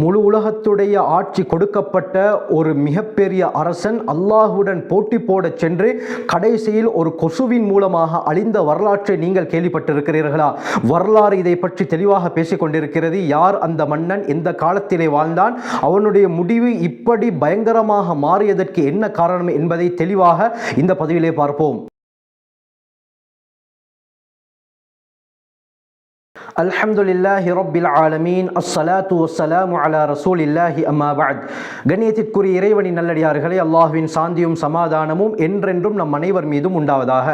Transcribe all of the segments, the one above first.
முழு உலகத்துடைய ஆட்சி கொடுக்கப்பட்ட ஒரு மிகப்பெரிய அரசன் அல்லாஹுடன் போட்டி போடச் சென்று கடைசியில் ஒரு கொசுவின் மூலமாக அழிந்த வரலாற்றை நீங்கள் கேள்விப்பட்டிருக்கிறீர்களா? வரலாறு இதை பற்றி தெளிவாக பேசிக் கொண்டிருக்கிறது. யார் அந்த மன்னன்? எந்த காலத்திலே வாழ்ந்தான்? அவனுடைய முடிவு இப்படி பயங்கரமாக மாறியதற்கு என்ன காரணம் என்பதை தெளிவாக இந்த பதிவிலே பார்ப்போம். அல்ஹம்துலில்லாஹி ரொப்பில் ஆலமீன். அஸ்ஸலாத்து வஸ்ஸலாமு அலா ரசூலில்லாஹி அம்மா பாத் கண்ணியத்திற்குரிய இறைவனின் நல்லடியார்களே அல்லாஹுவின் சாந்தியும் சமாதானமும் என்றென்றும் நம் அனைவர் மீதும் உண்டாவதாக.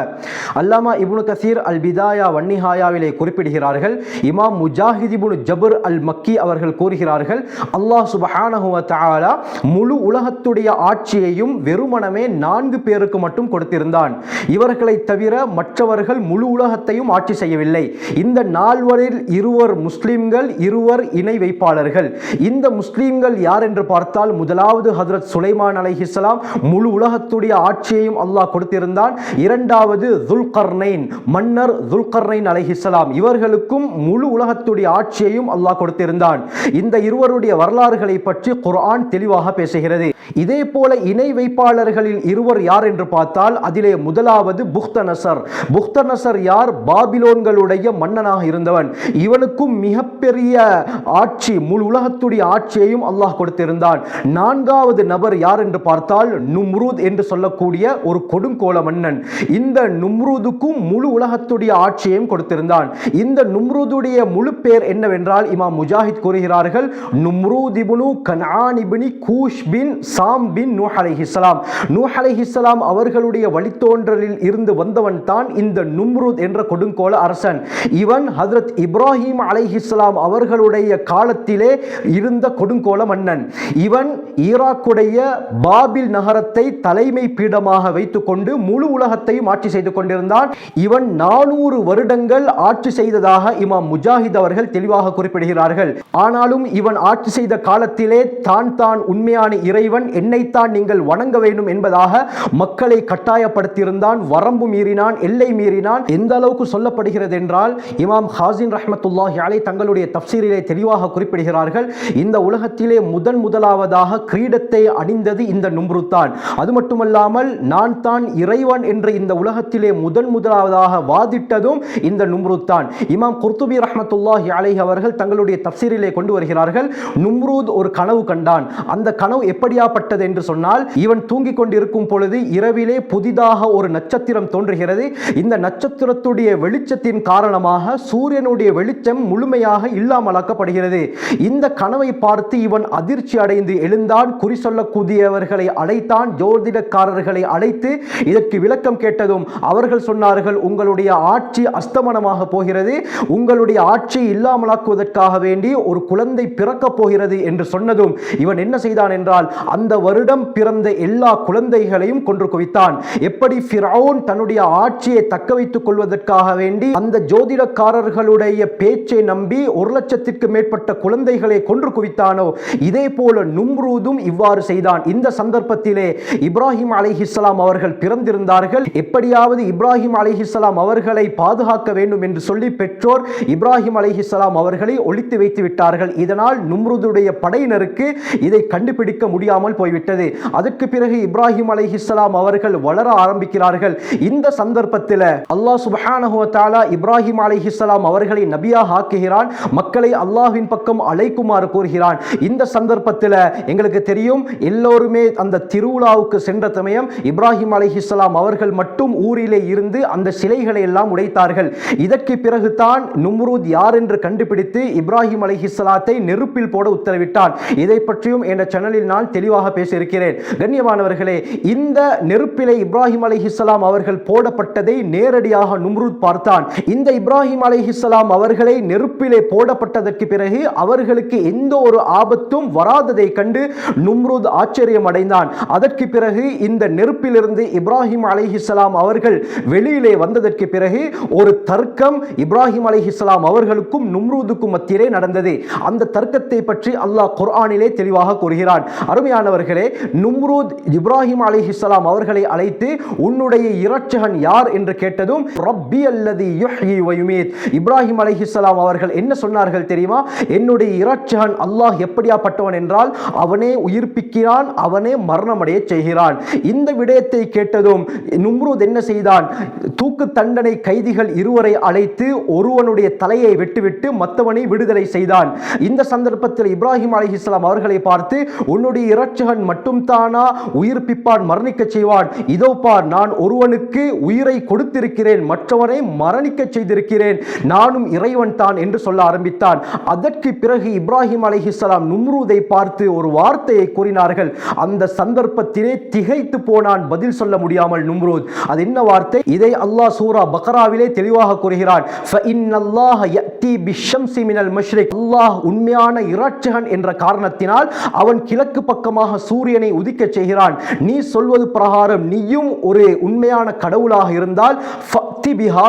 அல்லாமா இபுனு கசீர் அல் பிதாயா வன்னிஹாயாவிலே குறிப்பிடுகிறார்கள் இமாம் முஜாஹிதிபுனு ஜபுர் அல் மக்கி அவர்கள் கூறுகிறார்கள் அல்லாஹ் சுபஹானஹுவ தாலா முழு உலகத்துடைய ஆட்சியையும் வெறுமனமே நான்கு பேருக்கு மட்டும் கொடுத்திருந்தான். இவர்களை தவிர மற்றவர்கள் முழு உலகத்தையும் ஆட்சி செய்யவில்லை. இந்த நால்வரில் இவர்களில் இருவர் முஸ்லீம்கள் இருவர் இணை வைப்பாளர்கள். இந்த முஸ்லீம்கள் யார் என்று பார்த்தால் முதலாவது ஹதரத் சுலைமான் அலைஹிஸ்ஸலாம் முழு உலகத்துடைய ஆட்சியையும் அல்லாஹ் கொடுத்திருந்தான். இரண்டாவது துல்கர்னைன் மன்னர் துல்கர்னைன் அலைஹிஸ்ஸலாம் இவர்களுக்கும் முழு உலகத்துடைய ஆட்சியையும் அல்லாஹ் கொடுத்திருந்தான். இந்த இருவருடைய வரலாறுகளை பற்றி குர்ஆன் தெளிவாக பேசுகிறது. இதே போல இணை வைப்பாளர்களில் இருவர் யார் என்று பார்த்தால் அதிலே முதலாவது புக்தனசர். புக்தனசர் யார்? பாபிலோன்களுடைய மன்னனாக இருந்தவன். இவனுக்கும் மிகப்பெரிய ஆட்சி முழு உலகத்துடைய ஆட்சியையும் அல்லாஹ் கொடுத்திருந்தான். நான்காவது நபர் யார் என்று பார்த்தால் நும்ரூத் என்று சொல்லக்கூடிய ஒரு கொடுங்கோல மன்னன். இந்த நும்ரூதுக்கும் முழு உலகத்துடைய ஆட்சியையும் கொடுத்திருந்தான். இந்த நும்ரூதுடைய முழு பேர் என்னவென்றால் இமாம் முஜாஹித் கூறுகிறார்கள் நும்ரூத் கனானிபினி கூஷ் பின் சாம் பின் நூஹ் அலைஹிஸ்ஸலாம் நூஹ் அலைஹிஸ்ஸலாம் அவர்களுடைய வழித்தோன்றலில் இருந்து வந்தவன் தான் இந்த நும்ரூத் என்ற கொடுங்கோல அரசன். இவன் ஹதரத் இப் இப்ராஹிம் அலைஹிஸ்லாம் அவர்களுடைய காலத்திலே இருந்த கொடுங்கோல மன்னன். இவன் ஈராக்குடைய பாபில் நகரத்தை தலைமை பீடமாக வைத்துக்கொண்டு முழு உலகத்தையும் ஆட்சி செய்து கொண்டிருந்தான். இவன் நானூறு வருடங்கள் ஆட்சி செய்ததாக இமாம் முஜாஹித் அவர்கள் தெளிவாக குறிப்பிடுகிறார்கள். ஆனாலும் இவன் ஆட்சி செய்த காலத்திலே தான் தான் உண்மையான இறைவன் என்னைத்தான் நீங்கள் வணங்க வேண்டும் என்பதாக மக்களை கட்டாயப்படுத்தியிருந்தான். வரம்பு மீறினான் எல்லை மீறினான். எந்த அளவுக்கு சொல்லப்படுகிறது என்றால் இமாம் ஹாசின் ரஹமத்துல்லாஹி அலை தங்களுடைய தப்சீரிலே தெளிவாக குறிப்பிடுகிறார்கள் இந்த உலகத்திலே முதன் முதலாவதாக கிரீடத்தை அணிந்தது இந்த நும்ருத் தான். அது மட்டுமல்லாமல் நான் தான் இறைவன் என்று இந்த உலகத்திலே முதன் முதலாவதாக வாதிட்டதும் இந்த நும்ருத் தான். இமாம் குர்துபி ரஹமத்துல்லாஹி அலை அவர்கள் தங்களுடைய தப்சீரிலே கொண்டு வருகிறார்கள் நும்ரூத் ஒரு கனவு கண்டான். அந்த கனவு எப்படியாப்பட்டது என்று சொன்னால் இவன் தூங்கிக் கொண்டிருக்கும் பொழுது இரவிலே புதிதாக ஒரு நட்சத்திரம் தோன்றுகிறது. இந்த நட்சத்திரத்துடைய வெளிச்சத்தின் காரணமாக சூரியனுடைய அவனுடைய வெளிச்சம் முழுமையாக இல்லாமலாக்கப்படுகிறது. இந்த கனவை பார்த்து இவன் அதிர்ச்சி அடைந்து எழுந்தான் குறி சொல்லக்கூடியவர்களை அழைத்தான் ஜோதிடக்காரர்களை அழைத்து இதற்கு விளக்கம் கேட்டதும் அவர்கள் சொன்னார்கள் உங்களுடைய ஆட்சி அஸ்தமனமாக போகிறது. உங்களுடைய ஆட்சியை இல்லாமலாக்குவதற்காக வேண்டி ஒரு குழந்தை பிறக்கப் போகிறது என்று சொன்னதும் இவன் என்ன செய்தான் என்றால் அந்த வருடம் பிறந்த எல்லா குழந்தைகளையும் கொன்று குவித்தான். எப்படி ஃபிரௌன் தன்னுடைய ஆட்சியை தக்க வைத்துக் கொள்வதற்காக வேண்டி அந்த ஜோதிடக்காரர்களுடைய பேச்சை நம்பி ஒரு லட்சத்திற்கு மேற்பட்ட குழந்தைகளை கொன்று குவித்தானோ? இதே போல நும்ரூதும் இவ்வாறு செய்தான். இந்த சந்தர்ப்பத்திலே இப்ராஹிம் அலிஹிஸ்லாம் அவர்கள் பிறந்திருந்தார்கள். எப்படியாவது இப்ராஹிம் அலிஹிஸ்லாம் அவர்களை பாதுகாக்க வேண்டும் என்று சொல்லி பெற்றோர் இப்ராஹிம் அலிஹிஸ்லாம் அவர்களை ஒழித்து வைத்து விட்டார்கள். இதனால் நும்ருதுடைய படையினருக்கு இதை கண்டுபிடிக்க முடியாமல் போய்விட்டது. அதற்கு பிறகு இப்ராஹிம் அலிஹிஸ்லாம் அவர்கள் வளர ஆரம்பிக்கிறார்கள். இந்த சந்தர்ப்பத்தில் அல்லாஹ் சுபஹானஹுவ தாலா இப்ராஹிம் அலிஹிஸ்லாம் அவர்களை மக்களை நபியாக ஆக்குகிறான் மக்களை அல்லாஹின் பக்கம் அழைக்குமாறு கூறுகிறான். இந்த சந்தர்ப்பத்தில் எங்களுக்கு தெரியும் எல்லோருமே அந்த திருவிழாவுக்கு சென்ற சமயம் இப்ராஹிம் அலிஹிஸ்லாம் அவர்கள் மட்டும் ஊரிலே இருந்து அந்த சிலைகளை எல்லாம் உடைத்தார்கள். இதற்கு பிறகுதான் நும்ரூத் யார் என்று கண்டுபிடித்து இப்ராஹிம் அலிஹிஸ்லாத்தை நெருப்பில் போட உத்தரவிட்டான். இதை பற்றியும் என்ற சேனலில் நான் தெளிவாக பேசியிருக்கிறேன். கண்ணியமானவர்களே இந்த நெருப்பிலே இப்ராஹிம் அலிஹிஸ்லாம் அவர்கள் போடப்பட்டதை நேரடியாக நும்ரூத் பார்த்தான். இந்த இப்ராஹிம் அலிஹிஸ்லாம் அவர்களை நெருப்பிலே போடப்பட்டதற்கு பிறகு அவர்களுக்கு எந்த ஒரு ஆபத்தும் வராததை கண்டு நும்ருத் ஆச்சரியம் அடைந்தான் அதற்கு பிறகு இந்த நெருப்பிலிருந்து இப்ராஹிம் அலிஹிஸ்லாம் அவர்கள் வெளியிலே வந்ததற்கு பிறகு ஒரு தர்க்கம் இப்ராஹிம் அலிஹிஸ்லாம் அவர்களுக்கும் நும்ரூதுக்கும் மத்தியிலே நடந்தது. அந்த தர்க்கத்தை பற்றி அல்லாஹ் குர்ஆனிலே தெளிவாக கூறுகிறான். அருமையானவர்களே நும்ரூத் இப்ராஹிம் அலிஹிஸ்லாம் அவர்களை அழைத்து உன்னுடைய இரட்சகன் யார் என்று கேட்டதும் ரப்பி அல்லது இப்ராஹிம் அலைஹிஸ்ஸலாம் அவர்கள் என்ன சொன்னார்கள் தெரியுமா? என்னுடைய இராட்சகன் அல்லாஹ் எப்படியாப்பட்டவன் என்றால் அவனே உயிர்ப்பிக்கிறான் அவனே மரணமடைய செய்கிறான். இந்த விடயத்தை கேட்டதும் நும்ருத் என்ன செய்தான்? தூக்கு தண்டனை கைதிகள் இருவரை அழைத்து ஒருவனுடைய தலையை வெட்டுவிட்டு மற்றவனை விடுதலை செய்தான். இந்த சந்தர்ப்பத்தில் இப்ராஹிம் அலைஹிஸ்ஸலாம் அவர்களை பார்த்து உன்னுடைய இரட்சகன் மட்டும் தானா உயிர்ப்பிப்பான் மரணிக்க செய்வான்? இதோ பார் நான் ஒருவனுக்கு உயிரை கொடுத்திருக்கிறேன் மற்றவனை மரணிக்க செய்திருக்கிறேன். நானும் இறைவன் தான் என்று சொல்ல ஆரம்பித்தான். அதற்கு பிறகு இப்ராஹிம் அலைஹிஸ்ஸலாம் நும்ரூதை பார்த்து ஒரு வார்த்தையை கூறினார்கள். அந்த சந்தர்ப்பத்திலே திகைத்து போனான் பதில் சொல்ல முடியாமல் நும்ரூத். அது என்ன வார்த்தை? இதை அல்லாஹ் சூரா பக்ராவிலே தெளிவாக கூறுகிறான். அல்லாஹ் உண்மையான இராட்சகன் என்ற காரணத்தினால் அவன் கிழக்கு பக்கமாக சூரியனை உதிக்கச் செய்கிறான். நீ சொல்வது பிரகாரம் நீயும் ஒரு உண்மையான கடவுளாக இருந்தால்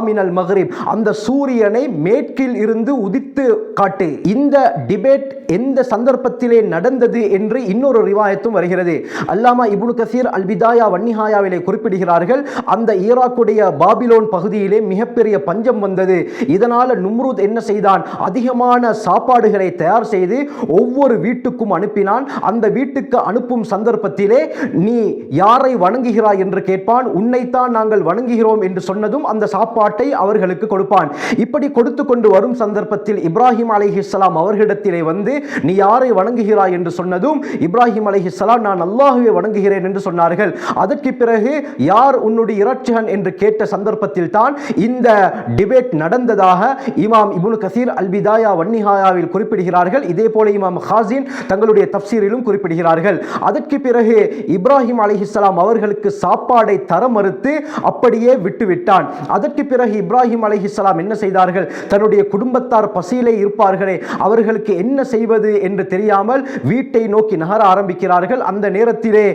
மினல் மகரிப் அந்த சூரியனை மேற்கில் இருந்து உதித்து காட்டு. இந்த டிபேட் எந்த சந்தர்ப்பத்திலே நடந்தது என்று இன்னொரு ரிவாயத்தும் வருகிறது. அல்லாமா இபுனு கசீர் அல்பிதாயா வன்னிஹாயாவிலே குறிப்பிடுகிறார்கள் அந்த ஈராக்குடைய பாபிலோன் பகுதியிலே மிகப்பெரிய பஞ்சம் வந்தது. இதனால் நும்ருத் என்ன செய்தான். அதிகமான சாப்பாடுகளை தயார் செய்து ஒவ்வொரு வீட்டுக்கும் அனுப்பினான். அந்த வீட்டுக்கு அனுப்பும் சந்தர்ப்பத்திலே நீ யாரை வணங்குகிறாய் என்று கேட்பான். உன்னைத்தான் நாங்கள் வணங்குகிறோம் என்று சொன்னதும் அந்த சாப்பாட்டை அவர்களுக்கு கொடுப்பான். இப்படி கொடுத்து கொண்டு வரும் சந்தர்ப்பத்தில் இப்ராஹிம் அலிஹிஸ்லாம் அவர்களிடத்திலே வந்து நீ யாரை வணங்குகிறாய்? என்று சொன்னதும் இப்ராஹிம் அலிஹிஸ்லாம் நான் அல்லாஹுவை வணங்குகிறேன் என்று சொன்னார்கள். அதற்கு பிறகு யார் உன்னுடைய இரட்சகன்? என்று கேட்ட சந்தர்ப்பத்தில் தான் இந்த டிபேட் நடந்ததாக இமாம் இபுன் இப்னு கசீர் அல் பிதாயா வன்னிஹாயாவில் குறிப்பிடுகிறார்கள். இதே போல இமாம் ஹாசின் தங்களுடைய தப்சீரிலும் குறிப்பிடுகிறார்கள். அதற்கு பிறகு இப்ராஹிம் அலிஹிஸ்லாம் அவர்களுக்கு சாப்பாடை தர மறுத்து அப்படியே விட்டுவிட்டான். அதற்கு பிறகு இப்ராஹிம் அலிஹிஸ்லாம் என்ன செய்தார்கள்? தன்னுடைய குடும்பத்தார் பசியிலே இருப்பார்களே அவர்களுக்கு என்ன செய்வது என்று தெரியாமல் வீட்டை நோக்கி நகர ஆரம்பிக்கிறார்கள். அந்த நேரத்திலே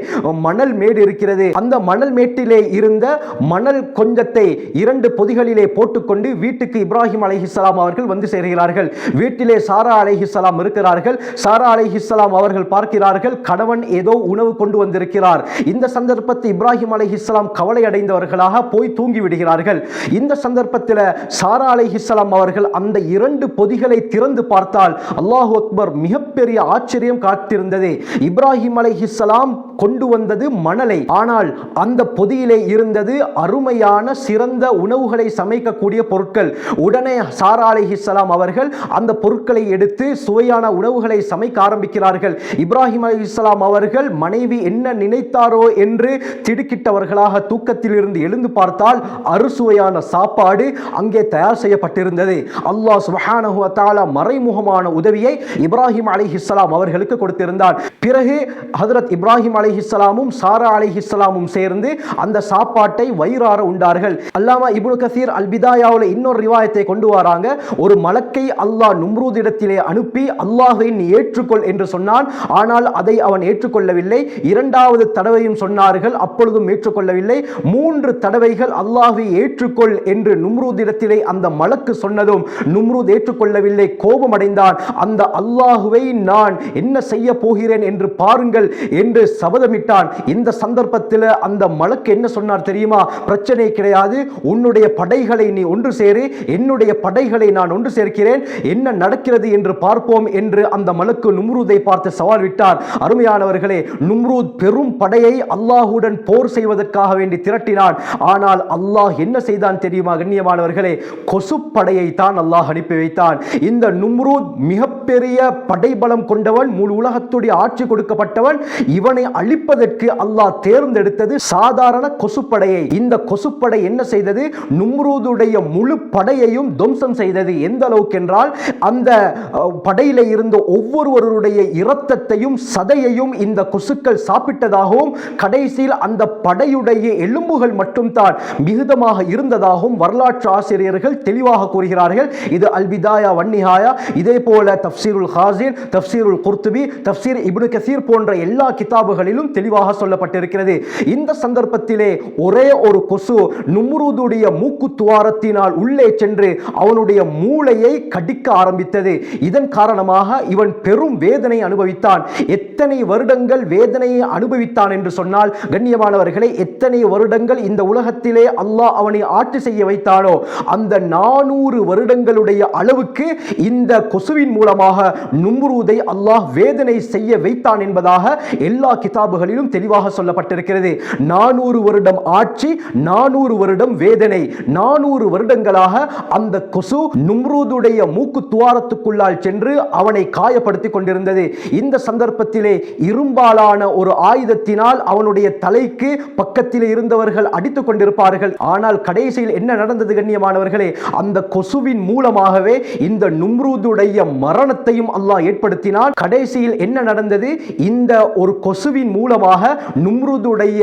மணல் மேடு இருக்கிறது. அந்த மணல் மேட்டிலே இருந்த மணல் கொஞ்சத்தை இரண்டு பொதிகளிலே போட்டுக்கொண்டு வீட்டுக்கு இப்ராஹிம் அலிஹிஸ்லாம் அவர்கள் வந்து சேர்கிறார்கள். வீட்டிலே சாரா அலைஹிஸ்லாம் இருக்கிறார்கள். சாரா அலைஹிஸ்லாம் அவர்கள் பார்க்கிறார்கள். கணவன் ஏதோ உணவு கொண்டு வந்திருக்கிறார். இந்த சந்தர்ப்பத்தை இப்ராஹிம் அலைஹிஸ்லாம் கவலை அடைந்தவர்களாக போய் தூங்கி விடுகிறார்கள். இந்த சந்தர்ப்பத்தில் சாரா அலைஹிஸ்லாம் அவர்கள் அந்த இரண்டு பொதிகளை திறந்து பார்த்தால் அல்லாஹு அக்பர் மிகப்பெரிய ஆச்சரியம் காத்திருந்தது. இப்ராஹிம் அலைஹிஸ்லாம் கொண்டு வந்தது மணலை. ஆனால் அந்த பொதியிலே இருந்தது அருமையான சிறந்த உணவுகளை சமைக்கக்கூடிய பொருட்கள். உடனே சாரா அலிஹிஸ்லாம் அவர்கள் அந்த பொருட்களை எடுத்து சுவையான உணவுகளை சமைக்க ஆரம்பிக்கிறார்கள். இப்ராஹிம் அலைஹிஸ்ஸலாம் அவர்கள் மனைவி என்ன நினைத்தாரோ என்று திடுக்கிட்டவர்களாக தூக்கத்தில் இருந்து எழுந்து பார்த்தால் அறுசுவையான சாப்பாடு அங்கே தயார் செய்யப்பட்டிருந்தது. அல்லாஹ் சுப்ஹானஹு மறைமுகமான உதவியை இப்ராஹிம் அலைஹிஸ்ஸலாம் அவர்களுக்கு கொடுத்திருந்தார் பிறகு ஹதரத் இப்ராஹிம் அலிஹிஸ்லாமும் சாரா அலிஹிஸ்லாமும் சேர்ந்து அந்த சாப்பாட்டை வயிறார உண்டார்கள். அல்லாமா இப்னு கசீர் அல் பிதாயாவுல இன்னொரு ரிவாயத்தை கொண்டு வராங்க. ஒரு மலக்கை அல்லாஹ் நும்ரூதிடத்திலே அனுப்பி அல்லாஹை நீ ஏற்றுக்கொள் என்று சொன்னான். ஆனால் அதை அவன் ஏற்றுக்கொள்ளவில்லை. இரண்டாவது தடவையும் சொன்னார்கள். அப்பொழுதும் ஏற்றுக்கொள்ளவில்லை. மூன்று தடவைகள் அல்லாஹை ஏற்றுக்கொள் என்று நும்ரூதிடத்திலே அந்த மலக்கு சொன்னதும் நும்ரூத் ஏற்றுக்கொள்ளவில்லை கோபமடைந்தான். அந்த அல்லாஹுவை நான் என்ன செய்ய போகிறேன் என்று பாருங்கள் என்று சபதமிட்டான் இந்த சந்தர்ப்பத்தில் அந்த மலக்கு என்ன சொன்னார் தெரியுமா? பிரச்சனை கிடையாது. உன்னுடைய படைகளை நீ ஒன்று சேரு. என்னுடைய படைகளை நான் ஒன்று சேர்க்கிறேன். என்ன நடக்கிறது என்று பார்ப்போம் என்று அந்த மலக்கு நும்ரூதை பார்த்து சவால் விட்டார். அருமையானவர்களே நும்ரூத் பெரும் படையை அல்லாஹுடன் போர் செய்வதற்காக வேண்டி திரட்டினான். ஆனால் அல்லாஹ் என்ன செய்தான் தெரியுமா கண்ணியமானவர்களே? கொசு படையை தான் அல்லாஹ் அனுப்பி வைத்தான். இந்த நும்ரூத் மிகப்பெரிய படைபலம் கொண்டவன் முழு உலகத்துடைய ஆட்சி கொடுக்கப்பட்டவன் இவனை அழிப்பதற்கு அல்லாஹ் தேர்ந்தெடுத்தது சாதாரண கொசுப்படையை. இந்த கொசுப்படை என்ன செய்தது? நும்ரூதுடைய முழு படையையும் துவம்சம் செய்தது. எந்த அளவுக்கு என்றால் அந்த படையில இருந்த ஒவ்வொருவருடைய இரத்தத்தையும் சதையையும் இந்த கொசுக்கள் சாப்பிட்டதாகவும் கடைசியில் அந்த படையுடைய எலும்புகள் மட்டும்தான் மிகுதமாக இருந்ததாகவும் வரலாற்று ஆசிரியர்கள் தெளிவாக கூறுகிறார்கள். இது அல்விதாயா வன்னிஹாயா. இதே போல தப்சீருல் ஹாசின் தப்சீருல் குர்துபி தப்சீர் இப்னு கசீர் போன்ற எல்லா கிதாபுகளிலும் தெளிவாக சொல்லப்பட்டிருக்கிறது. இந்த சந்தர்ப்பத்திலே ஒரே ஒரு கொசு நும்ரூதுடைய மூக்கு துவாரத்தினால் உள்ளே சென்று அவனுடைய மூளையை கடிக்க ஆரம்பித்தது. இதன் காரணமாக இவன் பெரும் வேதனை அனுபவித்தான். எத்தனை வருடங்கள் வேதனையை அனுபவித்தான் என்று சொன்னால் கண்ணியமானவர்களை எத்தனை வருடங்கள் இந்த உலகத்திலே அல்லாஹ் அவனை ஆட்சி செய்ய வைத்தானோ அந்த நானூறு வருடங்களுடைய அளவுக்கு இந்த கொசுவின் மூலமாக நும்ரூதை அல்லாஹ் வேதனை செய்ய வைத்தான் என்பதாக எல்லா கிதாபுகளிலும் தெளிவாக சொல்லப்பட்டிருக்கிறது. நானூறு வருடம் ஆட்சி நானூறு வருடம் வேதனை நானூறு வருடங்களாக அந்த கொசு நும்ரூதுடைய மூக்கு துவாரத்துக்குள்ளால் சென்று அவனை காயப்படுத்திக் கொண்டிருந்தது. இந்த சந்தர்ப்பத்திலே இரும்பாலான ஒரு ஆயுதத்தினால் அவனுடைய தலைக்கு பக்கத்தில் இருந்தவர்கள் அடித்துக் கொண்டிருப்பார்கள். ஆனால் கடைசியில் என்ன நடந்தது கண்ணியமானவர்களே அந்த கொசுவின் மூலமாகவே இந்த நும்ரூதுடைய மரணத்தையும் அல்லாஹ் ஏற்படுத்தினான் கடைசியில் என்ன நடந்தது? இந்த ஒரு கொசுவின் மூலமாக நும்ருதுடைய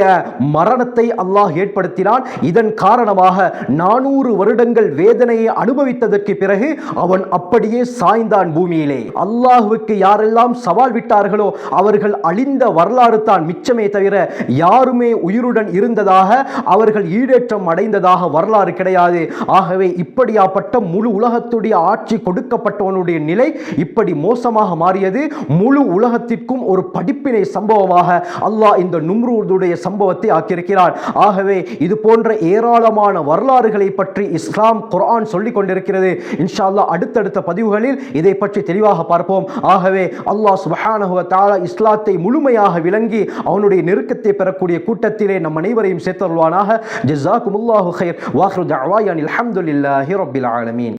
மரணத்தை அல்லாஹ் ஏற்படுத்தினான். இதன் காரணமாக நானூறு வருடங்கள் வேதனையை அனுபவித்ததற்கு பிறகு அவன் அப்படியே சாய்ந்தான் பூமியிலே. அல்லாஹுவுக்கு யாரெல்லாம் சவால் விட்டார்களோ அவர்கள் அழிந்த வரலாறு தான் மிச்சமே தவிர யாருமே உயிருடன் இருந்ததாக அவர்கள் ஈடேற்றம் அடைந்ததாக வரலாறு கிடையாது. ஆகவே இப்படியாப்பட்ட முழு உலகத்துடைய ஆட்சி கொடுக்கப்பட்டவனுடைய நிலை இப்படி மோசமாக மாறியது முழு உலகத்திற்கும் ஒரு படிப்பினை சம்பவமாக அல்லாஹ் இந்த நும்ரூதுடைய சம்பவத்தை ஆக்கியிருக்கிறார் ஆகவே இது போன்ற ஏராளமான வரலாறுகளை பற்றி இஸ்லாம் குரான் சொல்லிக் கொண்டிருக்கிறது. இன்ஷால்லா அடுத்தடுத்த பதிவுகளில் இதை பற்றி தெளிவாக பார்ப்போம். ஆகவே அல்லாஹ் சுபஹானஹுவ தாலா இஸ்லாத்தை முழுமையாக விளங்கி அவனுடைய நெருக்கத்தை பெறக்கூடிய கூட்டத்திலே நம் அனைவரையும் சேர்த்தருள்வானாக. ஜிசாக்குமுல்லாஹு ஹைர் வாஹ்ரு தஅவாயானில் அலமதுல்லாஹி ரபில் ஆலமீன்.